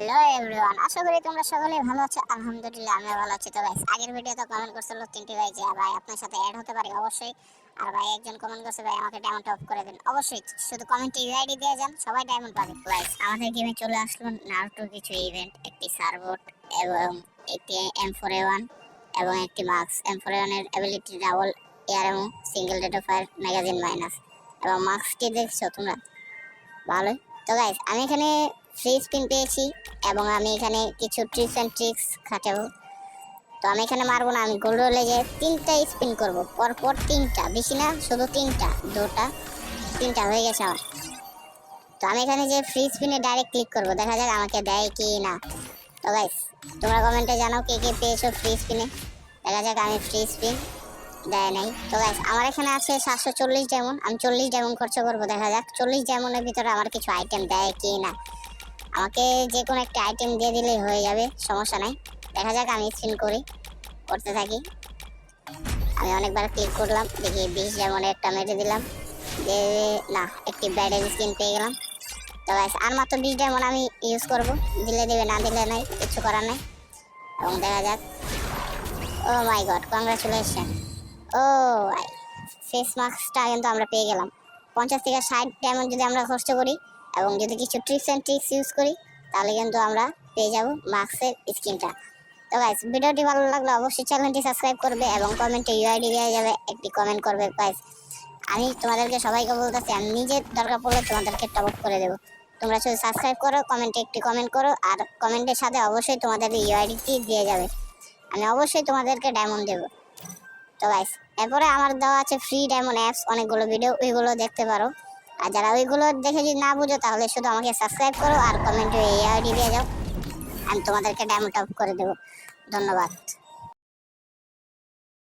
Hello everyone আশা করি তোমরা সকলে ভালো আছো। আলহামদুলিল্লাহ আমি ভালো আছি। তো গাইস আগের ভিডিওতে কমেন্ট করছিল তিনটি ভাই যে, ভাই, আপনার সাথে অ্যাড হতে পারি? অবশ্যই। আর ভাই একজন কমেন্ট করছে, ভাই, আমাকে ডায়মন্ড অফ করে দিন। অবশ্যই, শুধু কমেন্টে ইউআইডি দিয়ে যান, সবাই ডায়মন্ড পাবে। গাইস আমাদের গেমে চলে আসলো নারুটো কিছু ইভেন্ট একটি সার্ভোট এবং একটি এম ফোর এ ওয়ান এবং একটি মার্কস এম ফোর এ ওয়ানের অ্যাবিলিটি ডাবল এয়ার এবং single date of fire magazine minus এবং মার্কসটি দেখছ তোমরা? ভালোই। তো গাইস আমি এখানে ফ্রি স্পিন পেয়েছি এবং আমি এখানে কিছু ট্রিক্স অ্যান্ড ট্রিক্স খাটাবো। তো আমি এখানে মারবো না, আমি গোল্ড রোলে যে তিনটা স্পিন করব। পরপর তিনটা, বেশি না, শুধু তিনটা, দুটা, তিনটা হয়ে গেছে আমার। তো আমি এখানে যে ফ্রি স্পিনে ডাইরেক্ট ক্লিক করব, দেখা যাক আমাকে দেয় কি না। তো গাইস তোমরা কমেন্টে জানাও কে কে পেয়েছ ফ্রি স্পিনে দেখা যাক আমি ফ্রি স্পিন দেয় নাই। তো গাইস আমার এখানে আছে সাতশো চল্লিশ ডায়মন্ড আমি চল্লিশ ডায়মন্ড খরচ করব, দেখা যাক চল্লিশ ডায়মন্ডের ভিতরে আমার কিছু আইটেম দেয় কি না। আমাকে যে কোনো একটা আইটেম দিয়ে দিলেই হয়ে যাবে, সমস্যা নাই। দেখা যাক আমি স্পিন করি, করতে থাকি। আমি অনেকবার ক্লিক করলাম, দেখি বিশ যেমন একটা মেরে দিলাম। যে না, একটি ব্যাডের স্কিন পেয়ে গেলাম। তো গাইস আর মাত্র বিশ ডায়মন্ড আমি ইউজ করব। দিলে দেবে, না দিলে নাই, কিছু করার নাই। এবং দেখা যাক। ও মাই গড কংগ্রাচুলেশন ও ফেস মাস্কটা কিন্তু আমরা পেয়ে গেলাম। পঞ্চাশ থেকে ষাট ডায়মন্ড যদি আমরা খরচ করি এবং যদি কিছু ট্রিক্স অ্যান্ড ট্রিক্স ইউজ করি, তাহলে কিন্তু আমরা পেয়ে যাব মাস্কের স্কিনটা তো গাইস ভিডিওটি ভালো লাগলে অবশ্যই চ্যানেলটি সাবস্ক্রাইব করবে এবং কমেন্টে ইউআইডি দেওয়া যাবে, একটি কমেন্ট করবে। গাইস আমি তোমাদেরকে সবাইকে বলতেছি, আমি নিজে দরকার পড়লে তোমাদেরকে টপ আপ করে দেবো। তোমরা শুধু সাবস্ক্রাইব করো কমেন্টে একটি কমেন্ট করো, আর কমেন্টের সাথে অবশ্যই তোমাদের ইউআইডিটি দিয়ে যাবে। আমি অবশ্যই তোমাদেরকে ডায়মন্ড দেবো। তো গাইস এরপরে আমার দেওয়া আছে ফ্রি ডায়মন্ড অ্যাপস অনেকগুলো ভিডিও ওইগুলো দেখতে পারো। আর যারা ওইগুলো দেখে যদি না বুঝো, তাহলে শুধু আমাকে সাবস্ক্রাইব করো আর কমেন্টে এই আইডি দিয়ে যাও। আমি তোমাদেরকে ড্যাম টপ করে দেবো। ধন্যবাদ।